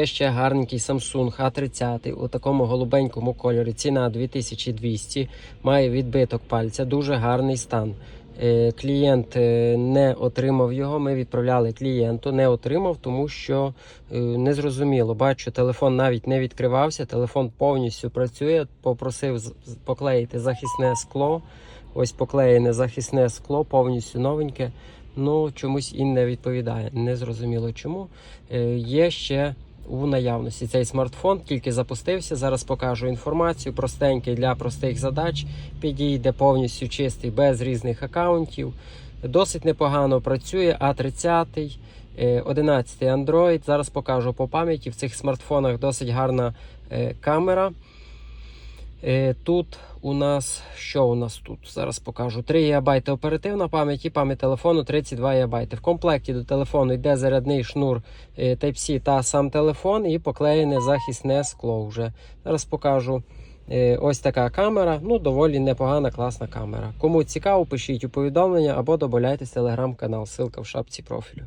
Є ще гарненький Samsung A30 у такому голубенькому кольорі. Ціна 2200, має відбиток пальця, дуже гарний стан. Е, Клієнт е, не отримав його. Ми відправляли клієнту, не отримав, тому що е, незрозуміло. Бачу, телефон навіть не відкривався. Телефон повністю працює. Попросив поклеїти захисне скло. Ось поклеєне захисне скло, повністю новеньке. Ну чомусь і не відповідає. Незрозуміло чому. Є ще у наявності цей смартфон, тільки запустився. Зараз покажу інформацію. Простенький для простих задач. Підійде повністю чистий, без різних аккаунтів. Досить непогано працює. А30, е, 11 Android. Зараз покажу по пам'яті. В цих смартфонах досить гарна е, камера. Е, Тут у нас що у нас тут? Зараз покажу 3 ГБ оперативна пам'ять і пам'ять телефону 32 ГБ. В комплекті до телефону йде зарядний шнур е, Type-C та сам телефон і поклеєне захисне скло вже. Зараз покажу. Е, Ось така камера, ну доволі непогана, класна камера. Кому цікаво, пишіть у повідомлення або добавляйтесь в телеграм-канал. Ссылка в шапці профілю.